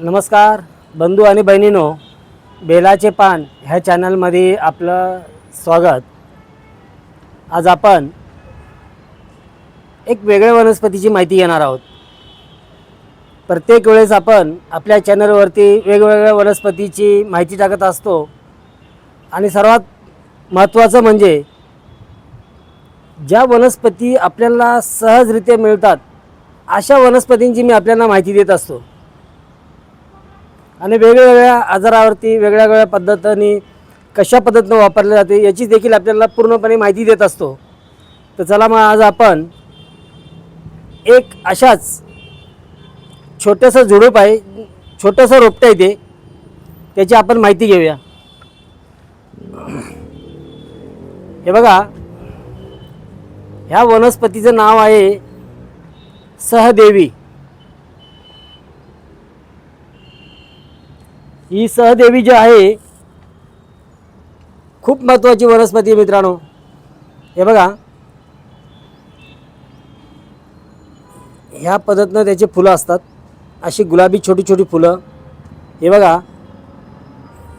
नमस्कार बंधू आणि बहिणीनो बेलाचे पान ह्या चॅनलमध्ये आपलं स्वागत. आज आपण एक वेगळ्या वनस्पतीची माहिती घेणार आहोत. प्रत्येक वेळेस आपण आपल्या चॅनलवरती वेगवेगळ्या वनस्पतीची माहिती टाकत असतो. आणि सर्वात महत्त्वाचं म्हणजे ज्या वनस्पती आपल्याला सहजरित्या मिळतात अशा वनस्पतींची मी आपल्याला माहिती देत असतो. आणि वेगवेगळ्या आजारावरती वेगळ्या वेगळ्या पद्धतीने कशा पद्धतीनं वापरले जाते याची देखील आपल्याला पूर्णपणे माहिती देत असतो. तर चला मग आज आपण एक अशाच छोटंसं झुडूप आहे छोटंसं रोपटं आहे ते. त्याची आपण माहिती घेऊया. हे बघा. ह्या वनस्पतीचं नाव आहे सहदेवी. ही सहदेवी जी आहे खूप महत्त्वाची वनस्पती मित्रांनो. हे बघा. ह्या पद्धतीनं त्याची फुलं असतात. अशी गुलाबी छोटी छोटी फुलं. हे बघा.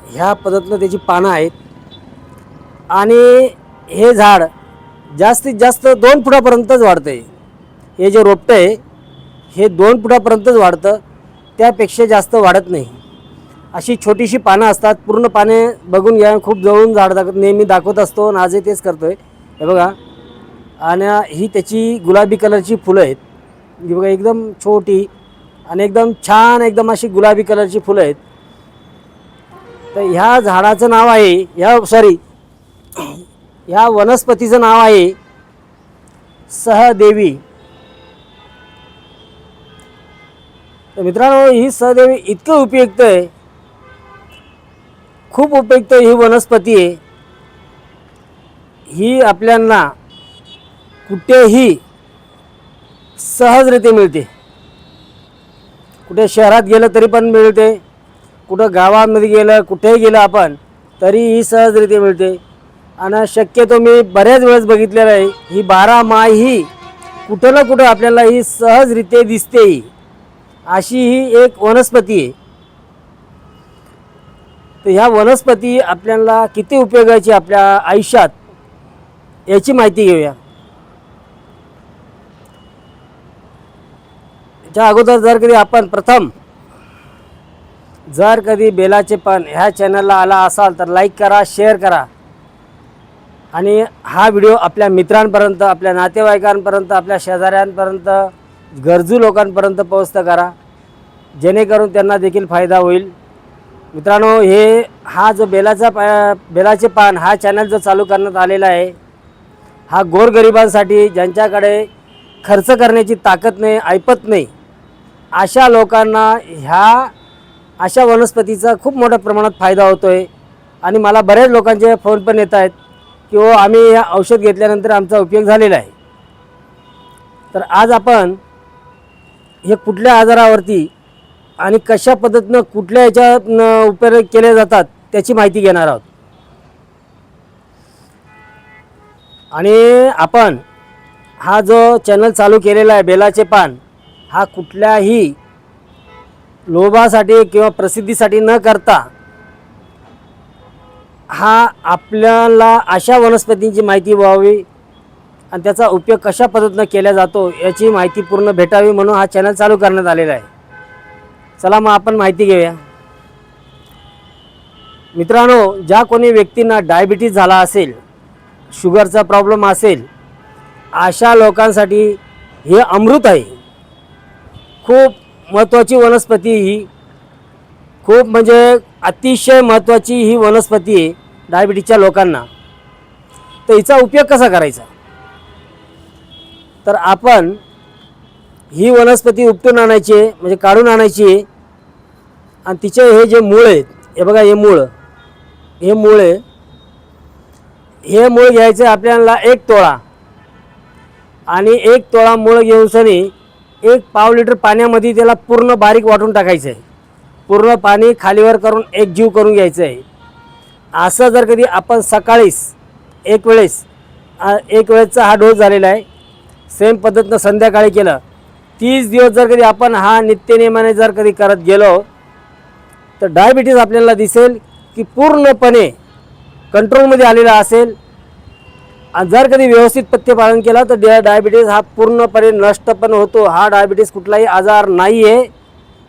ह्या पद्धतीनं त्याची पानं आहेत. आणि हे झाड जास्तीत जास्त दोन फुटापर्यंतच वाढतं आहे हे जे रोपटं आहे हे दोन फुटापर्यंतच वाढतं. त्यापेक्षा जास्त वाढत नाही. अशी छोटीशी पानं असतात. पूर्ण पाने बघून घ्या. खूप जवळून झाड दाखवत नेहमी दाखवत असतो आणि आजही तेच करतो आहे हे बघा. आणि ही त्याची गुलाबी कलरची फुलं आहेत. ही बघा एकदम छोटी आणि एकदम छान एकदम अशी गुलाबी कलरची फुलं आहेत. तर ह्या झाडाचं नाव आहे ह्या सॉरी ह्या वनस्पतीचं नाव आहे सहदेवी. तर मित्रांनो ही सहदेवी इतकं उपयुक्त आहे. खूप उपयुक्त ही वनस्पती आहे. ही आपल्यांना कुठेही सहजरित्या मिळते. कुठे शहरात गेलं तरी पण मिळते. कुठं गावामध्ये गेलं कुठेही गेलं आपण तरी ही सहजरित्या मिळते. आणि शक्यतो मी बऱ्याच वेळेस बघितलेलं आहे ही बारा माय ही कुठं ना कुठं आपल्याला ही सहजरित्या दिसते ही अशी ही एक वनस्पती आहे. तर ह्या वनस्पती आपल्याला किती उपयोगाची आपल्या आयुष्यात याची माहिती घेऊया. त्या अगोदर जर कधी आपण प्रथम जर कधी बेलाचे पण ह्या चॅनलला आला असाल तर लाईक करा शेअर करा. आणि हा व्हिडिओ आपल्या मित्रांपर्यंत आपल्या नातेवाईकांपर्यंत आपल्या शेजाऱ्यांपर्यंत गरजू लोकांपर्यंत पोहोचतं करा. जेणेकरून त्यांना देखील फायदा होईल. मित्रांनो हे हा जो बेलाचा पा बेलाचे पान हा चॅनल जो चालू करण्यात आलेला आहे हा गोरगरिबांसाठी ज्यांच्याकडे खर्च करण्याची ताकद नाही ऐपत नाही अशा लोकांना ह्या अशा वनस्पतीचा खूप मोठ्या प्रमाणात फायदा होतो आहे आणि मला बऱ्याच लोकांचे फोन पण येत आहेत की हो आम्ही हे औषध घेतल्यानंतर आमचा उपयोग झालेला आहे. तर आज आपण हे कुठल्या आजारावरती आणि कशा पद्धतीनं कुठल्या याच्यात उपयोग केले जातात त्याची माहिती घेणार आहोत. आणि आपण हा जो चॅनल चालू केलेला आहे बेलाचे पान हा कुठल्याही लोभासाठी किंवा प्रसिद्धीसाठी न करता हा आपल्याला अशा वनस्पतींची माहिती व्हावी आणि त्याचा उपयोग कशा पद्धतीनं केला जातो याची माहिती पूर्ण भेटावी म्हणून हा चॅनल चालू करण्यात आलेला आहे. चला मग आपण माहिती घेऊया. मित्रांनो ज्या कोणी व्यक्तींना डायबिटीज झाला असेल शुगरचा प्रॉब्लेम असेल अशा लोकांसाठी हे अमृत आहे. खूप महत्त्वाची वनस्पती ही. खूप म्हणजे अतिशय महत्त्वाची ही वनस्पती आहे डायबिटीजच्या लोकांना. तर हिचा उपयोग कसा करायचा? तर आपण ही वनस्पती उपटून आणायची म्हणजे काढून आणायची आहे. आणि तिचे हे जे मूळ आहेत हे बघा हे मूळ. हे मूळ आहे. हे मूळ घ्यायचं आपल्याला एक तोळा. आणि एक तोळा मूळ घेऊन सनी एक पाव लिटर पाण्यामध्ये त्याला पूर्ण बारीक वाटून टाकायचं. आहे पूर्ण पाणी खालीवर करून एक जीव करून घ्यायचं. आहे असं जर कधी आपण सकाळीच एक वेळेस एक वेळेसचा हा डोस झालेला आहे सेम पद्धतीनं संध्याकाळी केलं तीस दिवस जर कधी आपण हा नित्यनियमाने जर कधी करत गेलो तर डायबिटीज आपल्याला दिसेल की पूर्णपणे कंट्रोलमध्ये आलेला असेल. आणि जर कधी व्यवस्थित पथ्यपालन केला तर डा डायबिटीज हा पूर्णपणे नष्ट पण होतो. हा डायबिटीज कुठलाही आजार नाही आहे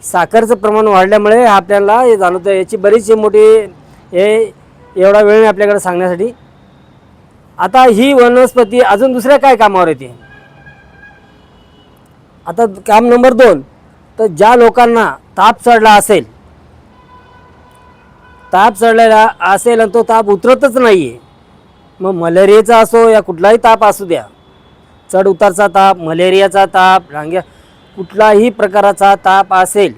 साखरचं प्रमाण वाढल्यामुळे हा आपल्याला हे जाणवतं याची बरीचशी मोठी हे एवढा वेळ नाही आपल्याकडे सांगण्यासाठी. आता ही वनस्पती अजून दुसऱ्या काय कामावर येते? आता काम नंबर दोन. तर ज्या लोकांना ताप चढला असेल ताप चढलेला असेल आणि तो ताप उतरतच नाही आहे मग मलेरियाचा असो या कुठलाही ताप असू द्या. चढ उतारचा ताप मलेरियाचा ताप रांग्या कुठलाही प्रकाराचा ताप असेल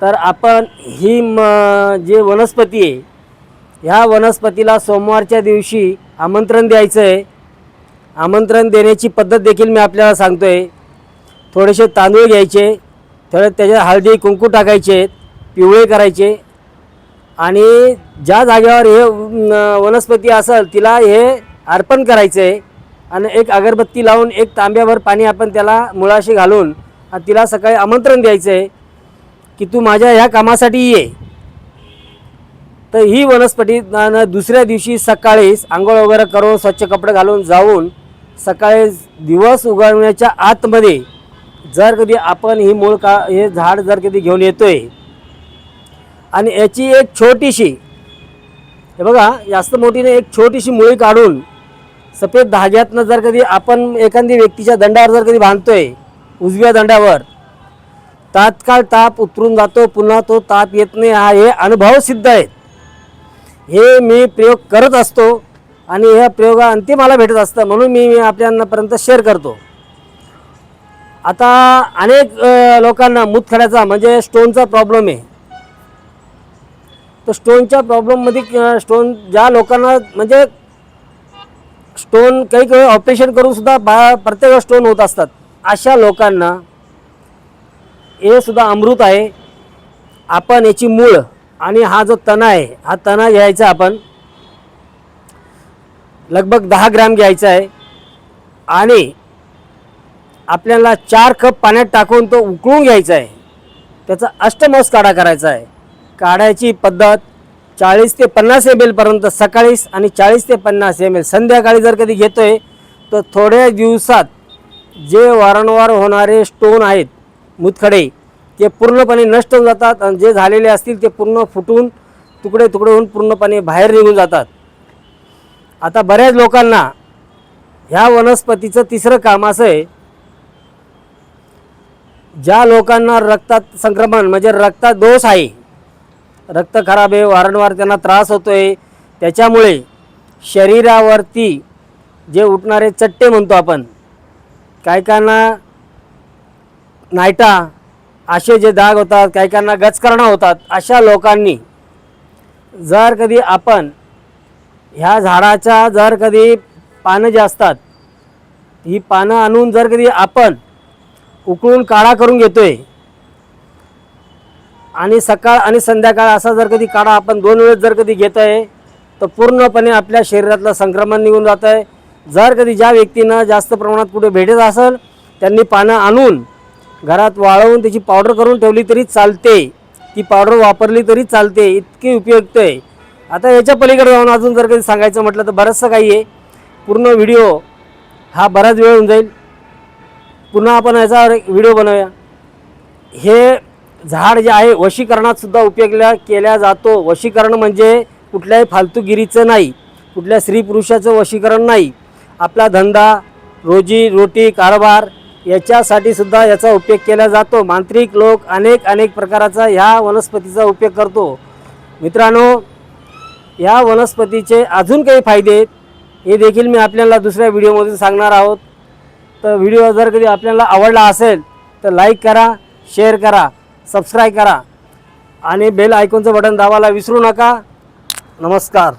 तर आपण ही म जे वनस्पती आहे ह्या वनस्पतीला सोमवारच्या दिवशी आमंत्रण द्यायचं आहे आमंत्रण देण्याची पद्धत देखील मी आपल्याला सांगतो आहे थोडेसे तांदूळ घ्यायचे थोडे त्याच्यात हळदी कुंकू टाकायचे पिवळे करायचे आणि ज्या जागेवर हे वनस्पती असेल तिला हे अर्पण करायचं आहे आणि एक अगरबत्ती लावून एक तांब्यावर पाणी आपण त्याला मुळाशी घालून तिला सकाळी आमंत्रण द्यायचं आहे की तू माझ्या ह्या कामासाठी ये. तर ही वनस्पती न- दुसऱ्या दिवशी सकाळीच आंघोळ वगैरे करून स्वच्छ कपडे घालून जाऊन सकाळी दिवस उगवण्याच्या आतमध्ये जर कधी आपण ही मूळ का हे झाड जर कधी घेऊन येतोय आणि याची एक छोटीशी हे बघा जास्त मोठीने एक छोटीशी मुळी काढून सफेद धाग्यातनं जर कधी आपण एखादी व्यक्तीच्या दंडावर जर कधी बांधतोय उजव्या दंडावर तात्काळ ताप उतरून जातो पुन्हा तो ताप येत नाही. हा हे अनुभव सिद्ध आहेत. हे मी प्रयोग करत असतो आणि ह्या प्रयोगाअंती मला भेटत असतं म्हणून मी मी आपल्यापर्यंत शेअर करतो. आता अनेक लोकांना मूतखड्याचा म्हणजे स्टोनचा प्रॉब्लेम आहे. तर स्टोनच्या प्रॉब्लेममध्ये स्टोन ज्या लोकांना म्हणजे स्टोन काही काही ऑपरेशन करूनसुद्धा बा प्रत्येक स्टोन होत असतात. अशा लोकांना हे सुद्धा अमृत आहे. आपण याची मूळ आणि हा जो तना आहे हा तना घ्यायचा आपण. लगभग दहा ग्रॅम घ्यायचा आहे. आणि आपल्याला चार कप पाण्यात टाकून तो उकळून घ्यायचा आहे. त्याचा अष्टमस काढा करायचा आहे. काढायची पद्धत चाळीस ते पन्नास एम एलपर्यंत सकाळीच आणि चाळीस ते पन्नास एम एल संध्याकाळी जर कधी घेतो आहे तर थोड्या दिवसात जे वारंवार होणारे स्टोन आहेत मुतखडे ते पूर्णपणे नष्ट होऊन जातात आणि जे झालेले असतील ते पूर्ण फुटून तुकडे तुकडे होऊन पूर्णपणे बाहेर निघून जातात. आता बऱ्याच लोकांना ह्या वनस्पतीचं तिसरं काम असं आहे ज्या लोकांना रक्तात संक्रमण म्हणजे रक्तात दोष आहे रक्त खराब आहे वारंवार त्यांना त्रास होतो आहे त्याच्यामुळे शरीरावरती जे उठणारे चट्टे म्हणतो आपण काही काहींना नायटा असे जे दाग होतात काही काहींना गचकरणा होतात अशा लोकांनी जर कधी आपण ह्या झाडाच्या जर कधी पानं जे असतात ही पानं आणून जर कधी आपण उकळून काळा करून घेतो आहे आणि सकाळ आणि संध्याकाळ असा जर कधी काढा आपण दोन वेळेस जर कधी घेत आहे तर पूर्णपणे आपल्या शरीरातलं संक्रमण निघून जात आहे. जर कधी ज्या व्यक्तीनं जास्त प्रमाणात कुठे भेटत असेल त्यांनी पानं आणून घरात वाळवून त्याची पावडर करून ठेवली तरी चालते. ती पावडर वापरली तरी चालते इतकी उपयुक्त आहे. आता याच्या पलीकडे जाऊन अजून जर कधी सांगायचं म्हटलं तर बरंचसं काही आहे. पूर्ण व्हिडिओ हा बराच वेळ होऊन जाईल. पुन्हा आपण याचा व्हिडिओ बनवूया. हे झाड जे आहे वशीकरणात सुद्धा उपयोगला केल्या जातो. वशीकरण म्हणजे कुठल्याही फालतूगिरीचं नाही. कुठल्या स्त्री पुरुषाचं वशीकरण नाही. आपला धंदा रोजी रोटी कारभार याच्यासाठी सुद्धा याचा उपयोग केला जातो. मांत्रिक लोक अनेक अनेक प्रकाराचा ह्या वनस्पतीचा उपयोग करतो. मित्रांनो या वनस्पतीचे अजून काही फायदे आहेत हे देखील मी आपल्याला दुसऱ्या व्हिडिओमधून सांगणार आहोत. तर व्हिडिओ जर कधी आपल्याला आवडला असेल तर लाईक करा शेअर करा. सबस्क्राईब करा. आणि बेल आयकॉनचं बटन दाबायला विसरू नका. नमस्कार.